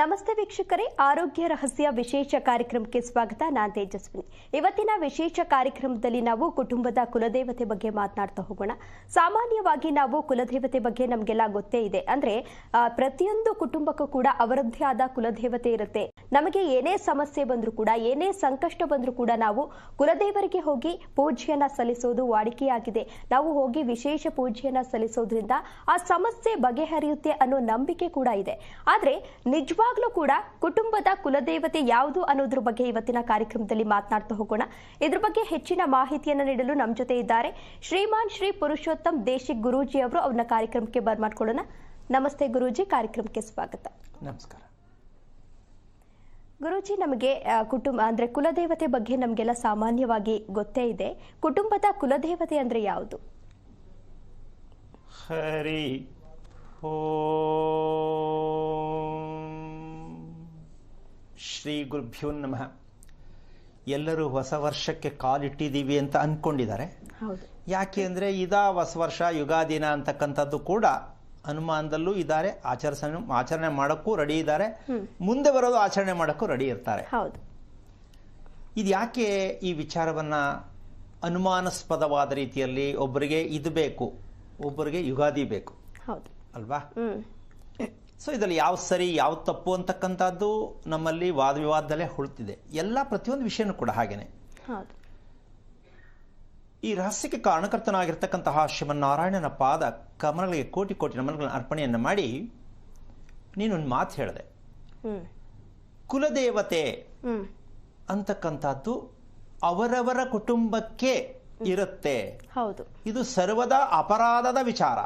ನಮಸ್ತೆ ವೀಕ್ಷಕರೇ. ಆರೋಗ್ಯ ರಹಸ್ಯ ವಿಶೇಷ ಕಾರ್ಯಕ್ರಮಕ್ಕೆ ಸ್ವಾಗತ. ನಾನ್ ತೇಜಸ್ವಿನಿ. ಇವತ್ತಿನ ವಿಶೇಷ ಕಾರ್ಯಕ್ರಮದಲ್ಲಿ ನಾವು ಕುಟುಂಬದ ಕುಲದೇವತೆ ಬಗ್ಗೆ ಮಾತನಾಡ್ತಾ ಹೋಗೋಣ. ಸಾಮಾನ್ಯವಾಗಿ ನಾವು ಕುಲದೇವತೆ ಬಗ್ಗೆ ನಮಗೆಲ್ಲ ಗೊತ್ತೇ ಇದೆ. ಅಂದ್ರೆ ಪ್ರತಿಯೊಂದು ಕುಟುಂಬಕ್ಕೂ ಕೂಡ ಅವರದ್ದೇ ಆದ ಕುಲದೇವತೆ ಇರುತ್ತೆ. ನಮಗೆ ಏನೇ ಸಮಸ್ಯೆ ಬಂದರೂ ಕೂಡ, ಏನೇ ಸಂಕಷ್ಟ ಬಂದರೂ ಕೂಡ ನಾವು ಕುಲದೇವರಿಗೆ ಹೋಗಿ ಪೂಜೆಯನ್ನ ಸಲ್ಲಿಸೋದು ವಾಡಿಕೆಯಾಗಿದೆ. ನಾವು ಹೋಗಿ ವಿಶೇಷ ಪೂಜೆಯನ್ನ ಸಲ್ಲಿಸೋದ್ರಿಂದ ಆ ಸಮಸ್ಯೆ ಬಗೆಹರಿಯುತ್ತೆ ಅನ್ನೋ ನಂಬಿಕೆ ಕೂಡ ಇದೆ. ಆದರೆ ನಿಜವಾಗ್ಲೂ ಕೂಡ ಕುಟುಂಬದ ಕುಲದೇವತೆ ಯಾವುದು ಅನ್ನೋದ್ರ ಬಗ್ಗೆ ಇವತ್ತಿನ ಕಾರ್ಯಕ್ರಮದಲ್ಲಿ ಮಾತನಾಡ್ತಾ ಹೋಗೋಣ. ಇದ್ರ ಬಗ್ಗೆ ಹೆಚ್ಚಿನ ಮಾಹಿತಿಯನ್ನು ನೀಡಲು ನಮ್ಮ ಜೊತೆ ಇದ್ದಾರೆ ಶ್ರೀಮಾನ್ ಶ್ರೀ ಪುರುಷೋತ್ತಮ್ ದೇಶಿಕ್ ಗುರೂಜಿ ಅವರು ಅವ್ರನ್ನ ಕಾರ್ಯಕ್ರಮಕ್ಕೆ ಬರ್ಮಾಡ್ಕೊಳ್ಳೋಣ ನಮಸ್ತೆ ಗುರೂಜಿ, ಕಾರ್ಯಕ್ರಮಕ್ಕೆ ಸ್ವಾಗತ. ನಮಸ್ಕಾರ. ಗುರೂಜಿ ನಮಗೆ ಕುಟುಂಬ ಅಂದ್ರೆ ಕುಲದೇವತೆ ಬಗ್ಗೆ ನಮಗೆಲ್ಲ ಸಾಮಾನ್ಯವಾಗಿ ಗೊತ್ತೇ ಇದೆ. ಕುಟುಂಬದ ಕುಲದೇವತೆ ಅಂದ್ರೆ ಯಾವುದು? ಹರಿ ಓ ಶ್ರೀ ಗುರುಭ್ಯೋ ನಮಃ. ಎಲ್ಲರೂ ಹೊಸ ವರ್ಷಕ್ಕೆ ಕಾಲಿಟ್ಟಿದ್ದೀವಿ ಅಂತ ಅಂದ್ಕೊಂಡಿದ್ದಾರೆ ಯಾಕೆ ಅಂದರೆ ಇದಾ ಹೊಸ ವರ್ಷ ಯುಗಾದಿನ ಅಂತಕ್ಕಂಥದ್ದು ಕೂಡ ಅನುಮಾನದಲ್ಲೂ ಇದ್ದಾರೆ ಆಚರಿಸಣೆ ಆಚರಣೆ ಮಾಡೋಕ್ಕೂ ರೆಡಿ ಇದ್ದಾರೆ. ಮುಂದೆ ಬರೋದು ಆಚರಣೆ ಮಾಡೋಕ್ಕೂ ರೆಡಿ ಇರ್ತಾರೆ. ಹೌದು. ಇದು ಯಾಕೆ ಈ ವಿಚಾರವನ್ನ ಅನುಮಾನಾಸ್ಪದವಾದ ರೀತಿಯಲ್ಲಿ ಒಬ್ಬರಿಗೆ ಇದು ಬೇಕು ಒಬ್ಬರಿಗೆ ಯುಗಾದಿ ಬೇಕು? ಹೌದು. ಅಲ್ವಾ? ಸೊ ಇದರಲ್ಲಿ ಯಾವ ಸರಿ ಯಾವ ತಪ್ಪು ಅಂತಕ್ಕಂಥದ್ದು ನಮ್ಮಲ್ಲಿ ವಾದ ವಿವಾದದಲ್ಲೇ ಹುಳುತ್ತಿದೆ ಎಲ್ಲ ಪ್ರತಿಯೊಂದು ವಿಷಯನೂ ಕೂಡ ಹಾಗೇನೆ. ಹೌದು. ಈ ರಹಸ್ಯಕ್ಕೆ ಕಾರಣಕರ್ತನಾಗಿರ್ತಕ್ಕಂತಹ ಶಿವನಾರಾಯಣನ ಪಾದ ಕಮಲಗಳಿಗೆ ಕೋಟಿ ಕೋಟಿ ನಮನಗಳನ್ನು ಅರ್ಪಣೆಯನ್ನು ಮಾಡಿ ನೀನೊಂದು ಮಾತು ಹೇಳಿದೆ. ಕುಲದೇವತೆ ಅಂತಕ್ಕಂಥದ್ದು ಅವರವರ ಕುಟುಂಬಕ್ಕೆ ಇರುತ್ತೆ. ಹೌದು. ಇದು ಸರ್ವದಾ ಅಪರಾಧದ ವಿಚಾರ.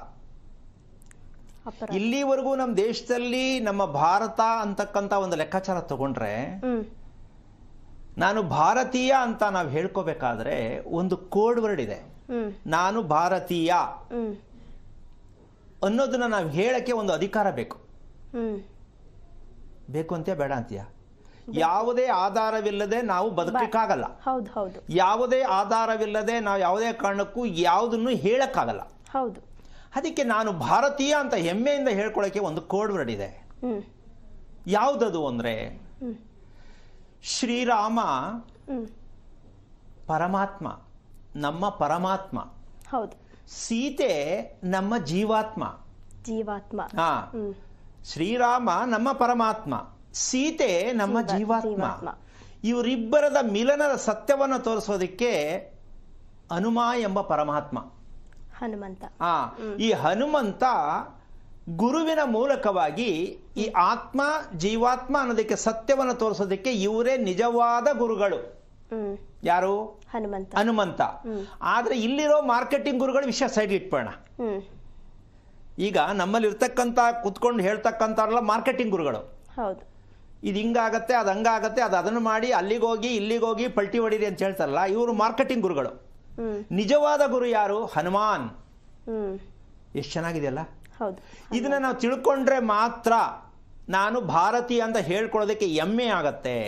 ಇಲ್ಲಿವರೆಗೂ ನಮ್ಮ ದೇಶದಲ್ಲಿ ನಮ್ಮ ಭಾರತ ಅಂತಕ್ಕಂಥ ಒಂದು ಲೆಕ್ಕಾಚಾರ ತಗೊಂಡ್ರೆ ನಾನು ಭಾರತೀಯ ಅಂತ ನಾವು ಹೇಳ್ಕೋಬೇಕಾದ್ರೆ ಒಂದು ಕೋಡ್ ವರ್ಡ್ ಇದೆ. ನಾನು ಭಾರತೀಯ. ಅನ್ನೋದನ್ನ ನಾವು ಹೇಳಕ್ಕೆ ಒಂದು ಅಧಿಕಾರ ಬೇಕು. ಬೇಕು ಅಂತ ಬೇಡ ಅಂತೀಯ? ಯಾವುದೇ ಆಧಾರವಿಲ್ಲದೆ ನಾವು ಬದುಕಲಿಕ್ಕಾಗಲ್ಲ ಯಾವುದೇ ಆಧಾರವಿಲ್ಲದೆ ನಾವು ಯಾವುದೇ ಕಾರಣಕ್ಕೂ ಯಾವುದನ್ನು ಹೇಳಕ್ಕಾಗಲ್ಲ. ಹೌದು. ಅದಕ್ಕೆ ನಾನು ಭಾರತೀಯ ಅಂತ ಹೆಮ್ಮೆಯಿಂದ ಹೇಳ್ಕೊಳಕ್ಕೆ ಒಂದು ಕೋಡ್ ವರ್ಡ್ ಇದೆ. ಯಾವುದದು ಅಂದ್ರೆ ಶ್ರೀರಾಮ ಪರಮಾತ್ಮ ನಮ್ಮ ಪರಮಾತ್ಮ. ಹೌದು. ಸೀತೆ ನಮ್ಮ ಜೀವಾತ್ಮ. ಜೀವಾತ್ಮ. ಹಾ. ಶ್ರೀರಾಮ ನಮ್ಮ ಪರಮಾತ್ಮ ಸೀತೆ ನಮ್ಮ ಜೀವ- ಜೀವಾತ್ಮ. ಜೀವಾತ್ಮ. ಇವರಿಬ್ಬರದ ಮಿಲನದ ಸತ್ಯವನ್ನು ತೋರಿಸೋದಕ್ಕೆ ಹನುಮ ಎಂಬ ಪರಮಾತ್ಮ. ಹನುಮಂತ. ಆ ಈ ಹನುಮಂತ ಗುರುವಿನ ಮೂಲಕವಾಗಿ ಈ ಆತ್ಮ ಜೀವಾತ್ಮ ಅನ್ನೋದಕ್ಕೆ ಸತ್ಯವನ್ನು ತೋರಿಸೋದಕ್ಕೆ ಇವರೇ ನಿಜವಾದ ಗುರುಗಳು. ಯಾರು? ಹನುಮಂತ. ಹನುಮಂತ. ಆದ್ರೆ ಇಲ್ಲಿರೋ ಮಾರ್ಕೆಟಿಂಗ್ ಗುರುಗಳು ವಿಷಯ ಸೈಡ್ ಇಟ್ಬೋಣ ಈಗ ನಮ್ಮಲ್ಲಿ ಇರ್ತಕ್ಕಂಥ ಕುತ್ಕೊಂಡು ಹೇಳ್ತಕ್ಕಂಥವ್ರಲ್ಲ ಮಾರ್ಕೆಟಿಂಗ್ ಗುರುಗಳು. ಹೌದು. ಇದು ಹಿಂಗಾಗತ್ತೆ ಅದು ಹಂಗಾಗತ್ತೆ ಅದು ಅದನ್ನು ಮಾಡಿ ಅಲ್ಲಿಗೆ ಹೋಗಿ ಇಲ್ಲಿಗೆ ಹೋಗಿ ಪಲ್ಟಿ ಹೊಡೀರಿ ಅಂತ ಹೇಳ್ತಾರಲ್ಲ ಇವರು ಮಾರ್ಕೆಟಿಂಗ್ ಗುರುಗಳು. ನಿಜವಾದ ಗುರು ಯಾರು? ಹನುಮಾನ್. ಎಷ್ಟು ಚೆನ್ನಾಗಿದೆಯಲ್ಲ? ಹೌದು ಇದನ್ನ ನಾವು ತಿಳ್ಕೊಂಡ್ರೆ ಮಾತ್ರ ನಾನು ಭಾರತೀಯ ಅಂತ ಹೇಳ್ಕೊಳ್ಳೋದಕ್ಕೆ ಹೆಮ್ಮೆ ಆಗತ್ತೆ.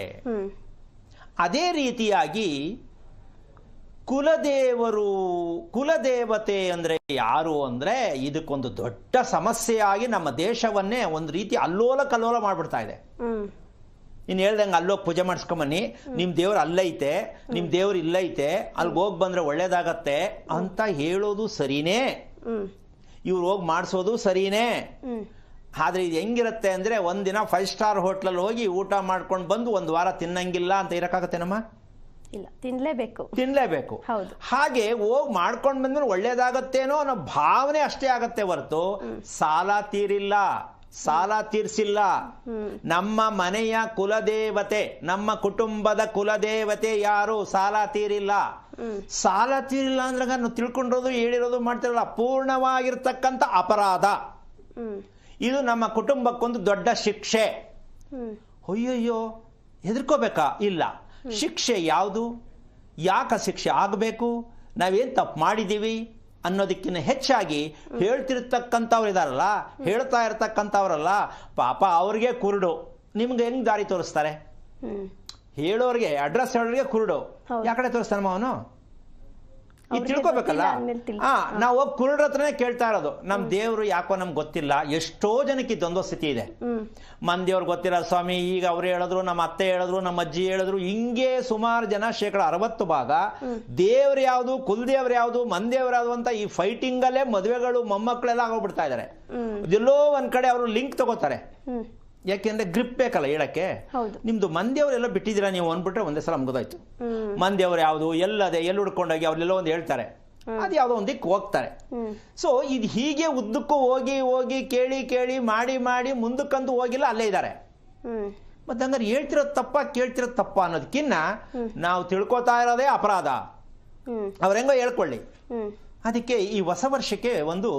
ಅದೇ ರೀತಿಯಾಗಿ ಕುಲದೇವರು ಕುಲದೇವತೆ ಅಂದ್ರೆ ಯಾರು ಅಂದ್ರೆ ಇದಕ್ಕೊಂದು ದೊಡ್ಡ ಸಮಸ್ಯೆಯಾಗಿ ನಮ್ಮ ದೇಶವನ್ನೇ ಒಂದು ರೀತಿ ಅಲ್ಲೋಲ ಕಲ್ಲೋಲ ಮಾಡ್ಬಿಡ್ತಾ ಇದೆ. ನೀನು ಹೇಳ್ದಂಗೆ ಅಲ್ಲೋಗಿ ಪೂಜೆ ಮಾಡಿಸ್ಕೊಂಬನ್ನಿ ನಿಮ್ಮ ದೇವ್ರು ಅಲ್ಲೈತೆ ನಿಮ್ಮ ದೇವ್ರು ಇಲ್ಲೈತೆ ಅಲ್ಲಿಗೆ ಹೋಗಿ ಬಂದ್ರೆ ಒಳ್ಳೇದಾಗತ್ತೆ ಅಂತ ಹೇಳೋದು ಸರಿನೇ. ಇವ್ರು ಹೋಗಿ ಮಾಡಿಸೋದು ಸರಿನೇ. ಆದರೆ ಇದು ಹೆಂಗಿರುತ್ತೆ ಅಂದ್ರೆ ಒಂದಿನ ಫೈವ್ ಸ್ಟಾರ್ ಹೋಟ್ಲಲ್ಲಿ ಹೋಗಿ ಊಟ ಮಾಡ್ಕೊಂಡು ಬಂದು ಒಂದು ವಾರ ತಿನ್ನಂಗಿಲ್ಲ ಅಂತ ಇರೋಕ್ಕಾಗತ್ತೇನಮ್ಮ? ಇಲ್ಲ ತಿನ್ಲೇಬೇಕು. ತಿನ್ಲೇಬೇಕು. ಹೌದು. ಹಾಗೆ ಹೋಗಿ ಮಾಡ್ಕೊಂಡು ಬಂದ್ಮೇಲೆ ಒಳ್ಳೇದಾಗತ್ತೇನೋ ಅನ್ನೋ ಭಾವನೆ ಅಷ್ಟೇ ಆಗತ್ತೆ ಹೊರತು. ಸಾಲ ತೀರಿಲ್ಲ. ಸಾಲ ತೀರ್ಸಿಲ್ಲ. ನಮ್ಮ ಮನೆಯ ಕುಲದೇವತೆ, ನಮ್ಮ ಕುಟುಂಬದ ಕುಲದೇವತೆ ಯಾರು ಸಾಲ ತೀರಿಲ್ಲ. ಸಾಲ ತೀರಿಲ್ಲ ಅಂದ್ರೆ ನಾವು ತಿಳ್ಕೊಂಡಿರೋದು, ಹೇಳಿರೋದು ಮಾಡ್ತಿರಲ್ಲ. ಪೂರ್ಣವಾಗಿರ್ತಕ್ಕಂಥ ಅಪರಾಧ. ಇದು ನಮ್ಮ ಕುಟುಂಬಕ್ಕೊಂದು ದೊಡ್ಡ ಶಿಕ್ಷೆ. ಅಯ್ಯಯ್ಯೋ, ಹೆದರ್ಕೋಬೇಕಾ? ಇಲ್ಲ. ಶಿಕ್ಷೆ ಯಾವುದು? ಯಾಕ ಶಿಕ್ಷೆ ಆಗಬೇಕು? ನಾವೇನು ತಪ್ಪು ಮಾಡಿದ್ದೀವಿ? ಅನ್ನೋದಕ್ಕಿಂತ ಹೆಚ್ಚಾಗಿ ಹೇಳ್ತಿರ್ತಕ್ಕಂಥವ್ರು ಇದಾರಲ್ಲ ಹೇಳ್ತಾ ಇರ್ತಕ್ಕಂಥವ್ರಲ್ಲ ಪಾಪ ಅವ್ರಿಗೆ ಕುರುಡು. ನಿಮ್ಗೆ ಹೆಂಗ್ ದಾರಿ ತೋರಿಸ್ತಾರೆ? ಹೇಳೋರಿಗೆ ಅಡ್ರೆಸ್ ಹೇಳೋರಿಗೆ ಕುರುಡು. ಯಾಕಡೆ ತೋರಿಸ್ತಾನಮ್ಮ ಅವನು? ಇದು ತಿಳ್ಕೊಬೇಕಲ್ಲ? ಹಾ. ನಾವು ಹೋಗಿ ಕುರುಡ್ರ ಹತ್ರನೇ ಕೇಳ್ತಾ ಇರೋದು ನಮ್ ದೇವ್ರು ಯಾಕೋ ನಮ್ಗೆ ಗೊತ್ತಿಲ್ಲ ಎಷ್ಟೋ ಜನಕ್ಕೆ ದ್ವಂದ್ವ ಸ್ಥಿತಿ ಇದೆ. ಮಂದಿಯವ್ರು ಗೊತ್ತಿಲ್ಲ ಸ್ವಾಮಿ ಈಗ ಅವ್ರು ಹೇಳಿದ್ರು ನಮ್ಮ ಅತ್ತೆ ಹೇಳಿದ್ರು ನಮ್ಮ ಅಜ್ಜಿ ಹೇಳಿದ್ರು ಹಿಂಗೆ ಸುಮಾರು ಜನ ಶೇಕಡ ಅರವತ್ತು ಭಾಗ ದೇವ್ರು ಯಾವುದು ಕುಲ್ದೇವ್ರು ಯಾವುದು ಮಂದಿಯವ್ರ ಯಾವುದು ಅಂತ ಈ ಫೈಟಿಂಗ್ ಅಲ್ಲೇ ಮದುವೆಗಳು ಮೊಮ್ಮಕ್ಕಳೆಲ್ಲ ಆಗೋಗ್ಬಿಡ್ತಾ ಇದ್ದಾರೆ ಹ್ಮ್. ಎಲ್ಲೋ ಒಂದ್ ಕಡೆ ಅವರು ಲಿಂಕ್ ತಗೋತಾರೆ. ಯಾಕೆಂದ್ರೆ ಗ್ರಿಪ್ ಬೇಕಲ್ಲ ಹೇಳಕ್ಕೆ? ನಿಮ್ದು ಮಂದಿಯವರೆಲ್ಲ ಬಿಟ್ಟಿದ್ದೀರಾ ನೀವು ಅಂದ್ಬಿಟ್ರೆ ಒಂದೇ ಸಲ ಮುಗಿದಾಯ್ತು. ಮಂದಿಯವ್ರು ಯಾವುದು ಎಲ್ಲದೆ ಎಲ್ಲಿ ಹುಡ್ಕೊಂಡೋಗಿ ಅವ್ರೆಲ್ಲ ಒಂದು ಹೇಳ್ತಾರೆ. ಅದು ಯಾವುದೋ ಒಂದಿಕ್ಕೆ ಹೋಗ್ತಾರೆ. ಸೊ ಇದು ಹೀಗೆ ಉದ್ದಕ್ಕೂ ಹೋಗಿ ಹೋಗಿ ಕೇಳಿ ಕೇಳಿ ಮಾಡಿ ಮಾಡಿ ಮುಂದಕ್ಕಂದು ಹೋಗಿಲ್ಲ ಅಲ್ಲೇ ಇದ್ದಾರೆ. ಮತ್ತೆ ಹಂಗಾರೆ ಹೇಳ್ತಿರೋದು ತಪ್ಪ ಕೇಳ್ತಿರೋದು ತಪ್ಪ ಅನ್ನೋದಕ್ಕಿನ್ನ ನಾವು ತಿಳ್ಕೊತಾ ಇರೋದೇ ಅಪರಾಧ. ಅವ್ರ ಹೆಂಗೋ ಹೇಳ್ಕೊಳ್ಳಿ. ಅದಕ್ಕೆ ಈ ಹೊಸ ವರ್ಷಕ್ಕೆ ಒಂದು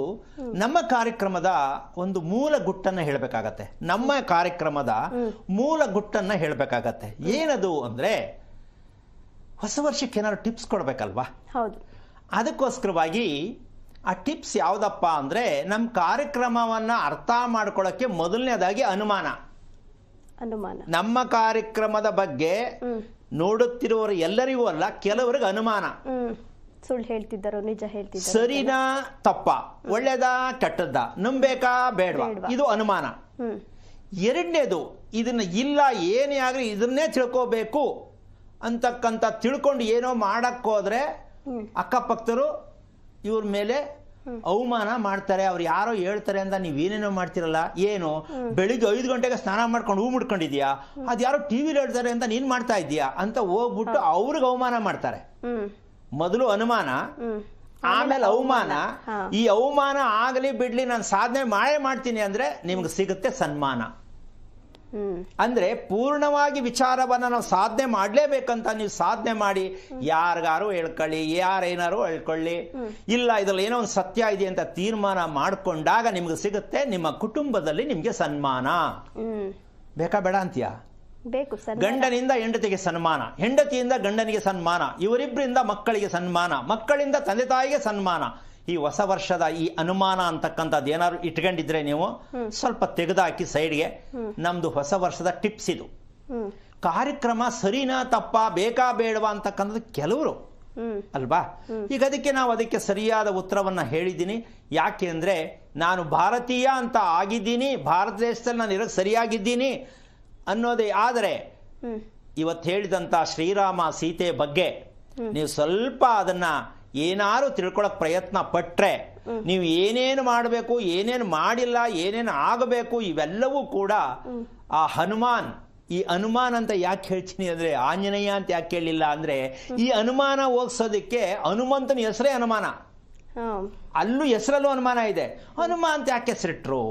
ನಮ್ಮ ಕಾರ್ಯಕ್ರಮದ ಒಂದು ಮೂಲ ಗುಟ್ಟನ್ನು ಹೇಳಬೇಕಾಗತ್ತೆ. ನಮ್ಮ ಕಾರ್ಯಕ್ರಮದ ಮೂಲ ಗುಟ್ಟನ್ನು ಹೇಳಬೇಕಾಗತ್ತೆ. ಏನದು ಅಂದರೆ ಹೊಸ ವರ್ಷಕ್ಕೆ ಏನಾದ್ರು ಟಿಪ್ಸ್ ಕೊಡಬೇಕಲ್ವಾ? ಹೌದು. ಅದಕ್ಕೋಸ್ಕರವಾಗಿ ಆ ಟಿಪ್ಸ್ ಯಾವುದಪ್ಪ ಅಂದರೆ ನಮ್ಮ ಕಾರ್ಯಕ್ರಮವನ್ನು ಅರ್ಥ ಮಾಡ್ಕೊಳ್ಳೋಕ್ಕೆ ಮೊದಲನೇದಾಗಿ ಅನುಮಾನ. ಅನುಮಾನ. ನಮ್ಮ ಕಾರ್ಯಕ್ರಮದ ಬಗ್ಗೆ ನೋಡುತ್ತಿರುವವರು ಎಲ್ಲರಿಗೂ ಅಲ್ಲ ಕೆಲವರಿಗೆ ಅನುಮಾನ. ಸುಳ್ಳು ಹೇಳ್ತಿದ್ದಾರೋ ನಿಜ ಹೇಳ್ತಿದ್ದಾರೋ ಸರಿನಾ? ತಪ್ಪ. ಒಳ್ಳೇದಾ ಕೆಟ್ಟದ್ದ? ನಂಬೇಕಾ ಬೇಡ ಬೇಡ್ವಾ. ಇದು ಅನುಮಾನ. ಎರಡನೇದು ಇದನ್ನ ಇಲ್ಲ ಏನೇ ಆಗಲಿ ಇದನ್ನೇ ತಿಳ್ಕೋಬೇಕು. ಅಂತಕ್ಕಂಥ ತಿಳ್ಕೊಂಡು ಏನೋ ಮಾಡಕ್ಕೋದ್ರೆ ಅಕ್ಕಪಕ್ಕದರು ಇವ್ರ ಮೇಲೆ ಅವಮಾನ ಮಾಡ್ತಾರೆ. ಅವ್ರು ಯಾರೋ ಹೇಳ್ತಾರೆ ಅಂತ ನೀವೇನೇನೋ ಮಾಡ್ತಿರಲ್ಲ ಏನು? ಬೆಳಿಗ್ಗೆ ಐದು ಗಂಟೆಗೆ ಸ್ನಾನ ಮಾಡ್ಕೊಂಡು ಹೂ ಮುಡ್ಕೊಂಡಿದ್ಯಾ? ಅದು ಯಾರೋ ಟಿವಿಲಿ ಹೇಳ್ತಾರೆ ಅಂತ ನೀನ್ ಮಾಡ್ತಾ ಇದೀಯಾ ಅಂತ ಹೋಗ್ಬಿಟ್ಟು ಅವ್ರಿಗೆ ಅವಮಾನ ಮಾಡ್ತಾರೆ. ಮೊದಲು ಅನುಮಾನ ಆಮೇಲೆ ಅವಮಾನ. ಈ ಅವಮಾನ ಆಗಲಿ ಬಿಡ್ಲಿ ನಾನು ಸಾಧನೆ ಮಾಡೇ ಮಾಡ್ತೀನಿ ಅಂದ್ರೆ ನಿಮ್ಗೆ ಸಿಗುತ್ತೆ ಸನ್ಮಾನ. ಅಂದ್ರೆ ಪೂರ್ಣವಾಗಿ ವಿಚಾರವನ್ನ ನಾವು ಸಾಧನೆ ಮಾಡ್ಲೇಬೇಕಂತ ನೀವು ಸಾಧನೆ ಮಾಡಿ ಯಾರಿಗಾರು ಹೇಳ್ಕೊಳ್ಳಿ ಯಾರೇನಾರು ಹೇಳ್ಕೊಳ್ಳಿ. ಇಲ್ಲ ಇದ್ರಲ್ಲಿ ಏನೋ ಒಂದು ಸತ್ಯ ಇದೆ ಅಂತ ತೀರ್ಮಾನ ಮಾಡಿಕೊಂಡಾಗ ನಿಮ್ಗೆ ಸಿಗುತ್ತೆ ನಿಮ್ಮ ಕುಟುಂಬದಲ್ಲಿ ನಿಮ್ಗೆ ಸನ್ಮಾನ. ಬೇಕಾ ಬೇಡ ಅಂತೀಯ? ಬೇಕು ಸರ್ ಗಂಡನಿಂದ ಹೆಂಡತಿಗೆ ಸನ್ಮಾನ ಹೆಂಡತಿಯಿಂದ ಗಂಡನಿಗೆ ಸನ್ಮಾನ ಇವರಿಬ್ಬರಿಂದ ಮಕ್ಕಳಿಗೆ ಸನ್ಮಾನ ಮಕ್ಕಳಿಂದ ತಂದೆ ತಾಯಿಗೆ ಸನ್ಮಾನ. ಈ ಹೊಸ ವರ್ಷದ ಈ ಅನುಮಾನ ಅಂತಕ್ಕಂಥದ್ದು ಏನಾದ್ರು ಇಟ್ಕೊಂಡಿದ್ರೆ ನೀವು ಸ್ವಲ್ಪ ತೆಗೆದಾಕಿ ಸೈಡ್ಗೆ. ನಮ್ದು ಹೊಸ ವರ್ಷದ ಟಿಪ್ಸ್ ಇದು. ಕಾರ್ಯಕ್ರಮ ಸರಿನಾ ತಪ್ಪ ಬೇಕಾ ಬೇಡವಾ ಅಂತಕ್ಕಂಥದ್ದು ಕೆಲವರು. ಅಲ್ವಾ? ಈಗ ಅದಕ್ಕೆ ನಾವು ಅದಕ್ಕೆ ಸರಿಯಾದ ಉತ್ತರವನ್ನ ಹೇಳಿದ್ದೀನಿ. ಯಾಕೆ ಅಂದ್ರೆ ನಾನು ಭಾರತೀಯ ಅಂತ ಆಗಿದ್ದೀನಿ ಭಾರತ ದೇಶದಲ್ಲಿ ನಾನು ಇರೋಕ್ಕೆ ಸರಿಯಾಗಿದ್ದೀನಿ. ಅನ್ನೋದೇ ಆದರೆ ಇವತ್ತು ಹೇಳಿದಂಥ ಶ್ರೀರಾಮ ಸೀತೆ ಬಗ್ಗೆ ನೀವು ಸ್ವಲ್ಪ ಅದನ್ನು ಏನಾರು ತಿಳ್ಕೊಳಕ್ ಪ್ರಯತ್ನ ಪಟ್ಟರೆ ನೀವು ಏನೇನು ಮಾಡಬೇಕು ಏನೇನು ಮಾಡಿಲ್ಲ ಏನೇನು ಆಗಬೇಕು ಇವೆಲ್ಲವೂ ಕೂಡ ಆ ಹನುಮಾನ್ ಈ ಹನುಮಾನ್ ಅಂತ ಯಾಕೆ ಹೇಳ್ತೀನಿ ಅಂದರೆ ಆಂಜನೇಯ ಅಂತ ಯಾಕೆ ಹೇಳಿಲ್ಲ ಅಂದರೆ ಈ ಅನುಮಾನ ಹೋಗ್ಸೋದಕ್ಕೆ ಹನುಮಂತನ ಹೆಸರೇ ಅನುಮಾನ ಅಲ್ಲೂ ಹೆಸರಲ್ಲೂ ಅನುಮಾನ ಇದೆ. ಹನುಮಾನ್ ಅಂತ ಯಾಕೆ ಹೆಸರಿಟ್ರು?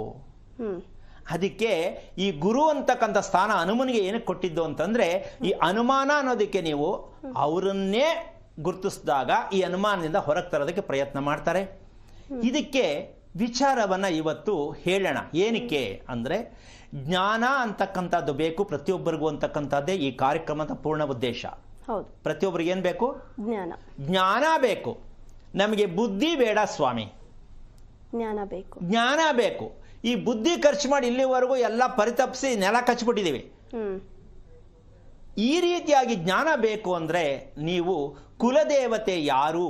ಅದಕ್ಕೆ ಈ ಗುರು ಅಂತಕ್ಕಂಥ ಸ್ಥಾನ ಹನುಮನಿಗೆ ಏನಕ್ಕೆ ಕೊಟ್ಟಿದ್ದು ಅಂತಂದ್ರೆ ಈ ಅನುಮಾನ ಅನ್ನೋದಕ್ಕೆ ನೀವು ಅವರನ್ನೇ ಗುರುತಿಸಿದಾಗ ಈ ಅನುಮಾನದಿಂದ ಹೊರಗೆ ತರೋದಕ್ಕೆ ಪ್ರಯತ್ನ ಮಾಡ್ತಾರೆ. ಇದಕ್ಕೆ ವಿಚಾರವನ್ನು ಇವತ್ತು ಹೇಳೋಣ. ಏನಕ್ಕೆ ಅಂದರೆ ಜ್ಞಾನ ಅಂತಕ್ಕಂಥದ್ದು ಬೇಕು ಪ್ರತಿಯೊಬ್ಬರಿಗೂ ಅಂತಕ್ಕಂಥದ್ದೇ ಈ ಕಾರ್ಯಕ್ರಮದ ಪೂರ್ಣ ಉದ್ದೇಶ. ಹೌದು. ಪ್ರತಿಯೊಬ್ಬರಿಗೆ ಏನು ಬೇಕು? ಜ್ಞಾನ. ಜ್ಞಾನ ಬೇಕು. ನಮಗೆ ಬುದ್ಧಿ ಬೇಡ ಸ್ವಾಮಿ. ಜ್ಞಾನ ಬೇಕು. ಜ್ಞಾನ ಬೇಕು. ಈ ಬುದ್ಧಿ ಖರ್ಚು ಮಾಡಿ ಇಲ್ಲಿವರೆಗೂ ಎಲ್ಲ ಪರಿತಪಿಸಿ ನೆಲ ಕಚ್ಚಿಬಿಟ್ಟಿದ್ದೀವಿ ಈ ರೀತಿಯಾಗಿ ಜ್ಞಾನ ಬೇಕು ಅಂದರೆ ನೀವು ಕುಲದೇವತೆ ಯಾರು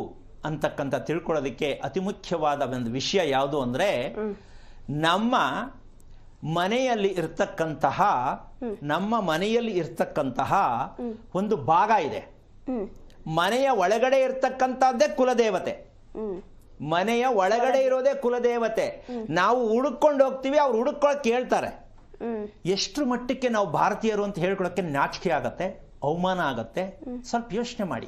ಅಂತಕ್ಕಂಥ ತಿಳ್ಕೊಳ್ಳೋದಕ್ಕೆ ಅತಿ ಮುಖ್ಯವಾದ ಒಂದು ವಿಷಯ ಯಾವುದು ಅಂದರೆ ನಮ್ಮ ಮನೆಯಲ್ಲಿ ಇರ್ತಕ್ಕಂತಹ ನಮ್ಮ ಮನೆಯಲ್ಲಿ ಇರ್ತಕ್ಕಂತಹ ಒಂದು ಭಾಗ ಇದೆ. ಮನೆಯ ಒಳಗಡೆ ಇರ್ತಕ್ಕಂಥದ್ದೇ ಕುಲದೇವತೆ. ಮನೆಯ ಒಳಗಡೆ ಇರೋದೇ ಕುಲದೇವತೆ. ನಾವು ಹುಡುಕೊಂಡು ಹೋಗ್ತೀವಿ ಅವ್ರು ಹುಡುಕೊಳಕ್ ಕೇಳ್ತಾರೆ. ಎಷ್ಟು ಮಟ್ಟಕ್ಕೆ ನಾವು ಭಾರತೀಯರು ಅಂತ ಹೇಳ್ಕೊಳಕ್ಕೆ ನಾಚಿಕೆ ಆಗತ್ತೆ ಅವಮಾನ ಆಗತ್ತೆ ಸ್ವಲ್ಪ ಯೋಚನೆ ಮಾಡಿ.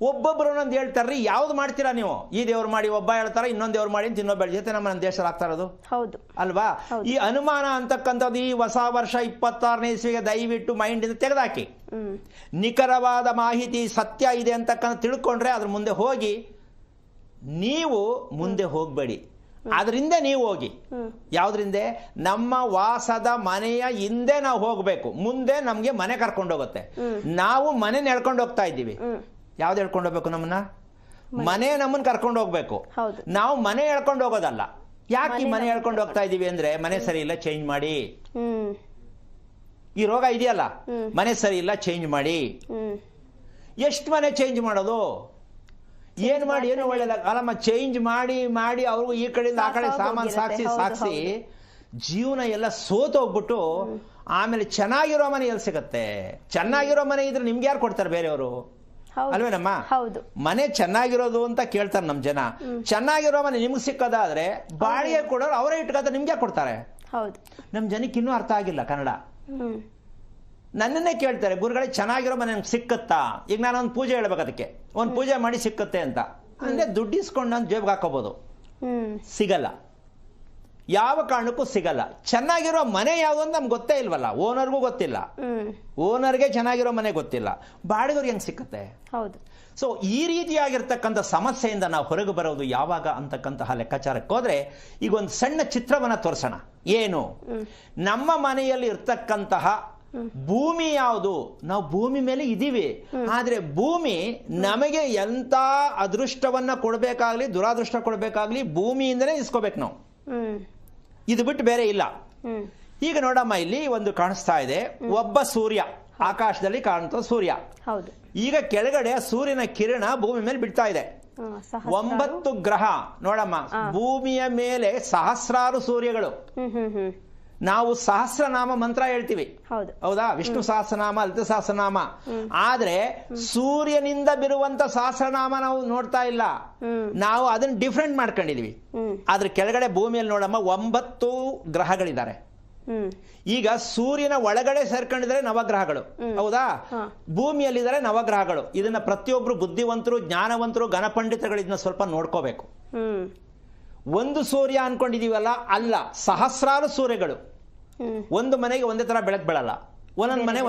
ಒಬ್ಬೊಬ್ರು ಒಂದೊಂದು ಹೇಳ್ತಾರ್ರಿ ಯಾವ್ದು ಮಾಡ್ತೀರಾ ನೀವು? ಈ ದೇವ್ರು ಮಾಡಿ ಒಬ್ಬ ಹೇಳ್ತಾರ ಇನ್ನೊಂದು ದೇವ್ರು ಮಾಡಿ ಅಂತ ಇನ್ನೊಬ್ಬ ಜೊತೆ ನಮ್ಮ ದೇಶದಲ್ಲಿ ಆಗ್ತಾ ಇರೋದು? ಹೌದು. ಅಲ್ವಾ? ಈ ಅನುಮಾನ ಅಂತಕ್ಕಂಥದ್ದು ಈ ಹೊಸ ವರ್ಷ ಇಪ್ಪತ್ತಾರನೇ ಇಸ್ವಿಗೆ ದಯವಿಟ್ಟು ಮೈಂಡಿಂದ ತೆಗೆದಾಕಿ. ನಿಖರವಾದ ಮಾಹಿತಿ ಸತ್ಯ ಇದೆ ಅಂತಕ್ಕಂಥ ತಿಳ್ಕೊಂಡ್ರೆ ಅದ್ರ ಮುಂದೆ ಹೋಗಿ ನೀವು ಮುಂದೆ ಹೋಗಬೇಡಿ. ಅದರಿಂದ ನೀವು ಹೋಗಿ. ಯಾವುದ್ರಿಂದ? ನಮ್ಮ ವಾಸದ ಮನೆಯ ಹಿಂದೆ ನಾವು ಹೋಗ್ಬೇಕು. ಮುಂದೆ ನಮ್ಗೆ ಮನೆ ಕರ್ಕೊಂಡೋಗುತ್ತೆ ನಾವು ಮನೆ ಎಳ್ಕೊಂಡು ಹೋಗ್ತಾ ಇದ್ದೀವಿ. ಯಾವ್ದು ಹೇಳ್ಕೊಂಡೋಗ್ಬೇಕು ಹೋಗ್ಬೇಕು ನಮ್ಮನ್ನ? ಮನೆ. ನಮ್ಮನ್ನ ಕರ್ಕೊಂಡು ಹೋಗ್ಬೇಕು. ನಾವು ಮನೆ ಹೇಳ್ಕೊಂಡು ಹೋಗೋದಲ್ಲ. ಯಾಕೆ ಈ ಮನೆ ಹೇಳ್ಕೊಂಡು ಎಳ್ಕೊಂಡು ಹೋಗ್ತಾ ಇದೀವಿ ಅಂದ್ರೆ ಮನೆ ಸರಿ ಇಲ್ಲ ಚೇಂಜ್ ಮಾಡಿ. ಈ ರೋಗ ಇದೆಯಲ್ಲ? ಮನೆ ಸರಿ ಇಲ್ಲ ಚೇಂಜ್ ಮಾಡಿ. ಎಷ್ಟು ಮನೆ ಚೇಂಜ್ ಮಾಡೋದು? ಏನ್ ಮಾಡಿ ಏನು ಒಳ್ಳೇದಾಗ ಅಲ್ಲಮ್ಮ ಚೇಂಜ್ ಮಾಡಿ ಮಾಡಿ ಅವ್ರಿಗೂ ಈ ಕಡೆಯಿಂದ ಆ ಕಡೆ ಸಾಮಾನು ಸಾಕ್ಸಿ ಸಾಕ್ಸಿ. ಜೀವನ ಎಲ್ಲ ಸೋತೋಗ್ಬಿಟ್ಟು ಆಮೇಲೆ ಚೆನ್ನಾಗಿರೋ ಮನೆ ಎಲ್ಲಿ ಸಿಗತ್ತೆ? ಚೆನ್ನಾಗಿರೋ ಮನೆ ಇದ್ರೆ ನಿಮ್ಗೆ ಯಾರು ಕೊಡ್ತಾರೆ ಬೇರೆಯವರು? ಅಲ್ವೇನಮ್ಮ? ಹೌದು. ಮನೆ ಚೆನ್ನಾಗಿರೋದು ಅಂತ ಕೇಳ್ತಾರೆ ನಮ್ ಜನ. ಚೆನ್ನಾಗಿರೋ ಮನೆ ನಿಮ್ಗೆ ಸಿಕ್ಕದಾದ್ರೆ ಬಾಡಿಗೆ ಕೊಡೋರು ಅವರೇ ಇಟ್ಕೋತಾರೆ ನಿಮ್ಗೆ ಕೊಡ್ತಾರೆ? ಹೌದು. ನಮ್ ಜನಕ್ಕೆ ಇನ್ನೂ ಅರ್ಥ ಆಗಿಲ್ಲ ಕನ್ನಡ. ನನ್ನನ್ನೇ ಕೇಳ್ತಾರೆ ಗುರುಗಳೇ ಚೆನ್ನಾಗಿರೋ ಮನೆ ನಂಗೆ ಸಿಕ್ಕತ್ತಾ? ಈಗ ನಾನು ಒಂದು ಪೂಜೆ ಹೇಳ್ಬೇಕು ಅದಕ್ಕೆ. ಒಂದು ಪೂಜೆ ಮಾಡಿ ಸಿಕ್ಕತ್ತೆ ಅಂತ. ಅಂದರೆ ದುಡ್ಡು ಇಸ್ಕೊಂಡು ನಾನು ಜೇಬ್ಗೆ ಹಾಕೋಬೋದು. ಸಿಗಲ್ಲ. ಯಾವ ಕಾರಣಕ್ಕೂ ಸಿಗಲ್ಲ. ಚೆನ್ನಾಗಿರೋ ಮನೆ ಯಾವುದು ಅಂತ ನಮ್ಗೆ ಗೊತ್ತೇ ಇಲ್ವಲ್ಲ. ಓನರ್ಗೂ ಗೊತ್ತಿಲ್ಲ. ಓನರ್ಗೆ ಚೆನ್ನಾಗಿರೋ ಮನೆ ಗೊತ್ತಿಲ್ಲ. ಬಾಡಿಗೆವ್ರಿಗೆ ಹೆಂಗೆ ಸಿಕ್ಕತ್ತೆ? ಹೌದು. ಸೊ ಈ ರೀತಿಯಾಗಿರ್ತಕ್ಕಂಥ ಸಮಸ್ಯೆಯಿಂದ ನಾವು ಹೊರಗೆ ಬರೋದು ಯಾವಾಗ ಅಂತಕ್ಕಂತಹ ಲೆಕ್ಕಾಚಾರಕ್ಕೆ ಹೋದ್ರೆ ಈಗ ಒಂದು ಸಣ್ಣ ಚಿತ್ರವನ್ನು ತೋರಿಸೋಣ. ಏನು? ನಮ್ಮ ಮನೆಯಲ್ಲಿ ಇರ್ತಕ್ಕಂತಹ ಭೂಮಿ ಯಾವುದು? ನಾವು ಭೂಮಿ ಮೇಲೆ ಇದೀವಿ. ಆದ್ರೆ ಭೂಮಿ ನಮಗೆ ಎಂತ ಅದೃಷ್ಟವನ್ನ ಕೊಡ್ಬೇಕಾಗ್ಲಿ ದುರಾದೃಷ್ಟ ಕೊಡ್ಬೇಕಾಗ್ಲಿ ಭೂಮಿಯಿಂದನೇ ಇಸ್ಕೋಬೇಕು ನಾವು. ಇದು ಬಿಟ್ಟು ಬೇರೆ ಇಲ್ಲ. ಈಗ ನೋಡಮ್ಮ ಇಲ್ಲಿ ಒಂದು ಕಾಣಿಸ್ತಾ ಇದೆ. ಒಬ್ಬ ಸೂರ್ಯ ಆಕಾಶದಲ್ಲಿ ಕಾಣುತ್ತ ಸೂರ್ಯ. ಹೌದು. ಈಗ ಕೆಳಗಡೆ ಸೂರ್ಯನ ಕಿರಣ ಭೂಮಿ ಮೇಲೆ ಬಿಡ್ತಾ ಇದೆ. ಒಂಬತ್ತು ಗ್ರಹ. ನೋಡಮ್ಮ ಭೂಮಿಯ ಮೇಲೆ ಸಹಸ್ರಾರು ಸೂರ್ಯಗಳು. ನಾವು ಸಹಸ್ರನಾಮ ಮಂತ್ರ ಹೇಳ್ತೀವಿ. ಹೌದು. ವಿಷ್ಣು ಸಹಸ್ರನಾಮ ಲಲಿತ ಸಹಸ್ರನಾಮ. ಆದ್ರೆ ಸೂರ್ಯನಿಂದ ಬಿರುವಂತ ಸಹಸ್ರನಾಮ ನಾವು ನೋಡ್ತಾ ಇಲ್ಲ. ನಾವು ಅದನ್ನ ಡಿಫ್ರೆಂಟ್ ಮಾಡ್ಕೊಂಡಿದೀವಿ. ಆದ್ರೆ ಕೆಳಗಡೆ ಭೂಮಿಯಲ್ಲಿ ನೋಡಮ್ಮ ಒಂಬತ್ತು ಗ್ರಹಗಳಿದ್ದಾರೆ. ಈಗ ಸೂರ್ಯನ ಒಳಗಡೆ ಸೇರ್ಕೊಂಡಿದ್ರೆ ನವಗ್ರಹಗಳು. ಹೌದಾ. ಭೂಮಿಯಲ್ಲಿದ್ದಾರೆ ನವಗ್ರಹಗಳು. ಇದನ್ನ ಪ್ರತಿಯೊಬ್ರು ಬುದ್ಧಿವಂತರು ಜ್ಞಾನವಂತರು ಘನಪಂಡಿತಗಳು ಇದನ್ನ ಸ್ವಲ್ಪ ನೋಡ್ಕೋಬೇಕು. ಒಂದು ಸೂರ್ಯ ಅನ್ಕೊಂಡಿದೀವಲ್ಲ ಅಲ್ಲ ಸಹಸ್ರಾರು ಸೂರ್ಯಗಳು. ಒಂದು ಮನೆಗೆ ಒಂದೇ ತರ ಬೆಳಕ್ ಬೆಳಲ್ಲ. ಒಂದೊಂದು ಮನೆ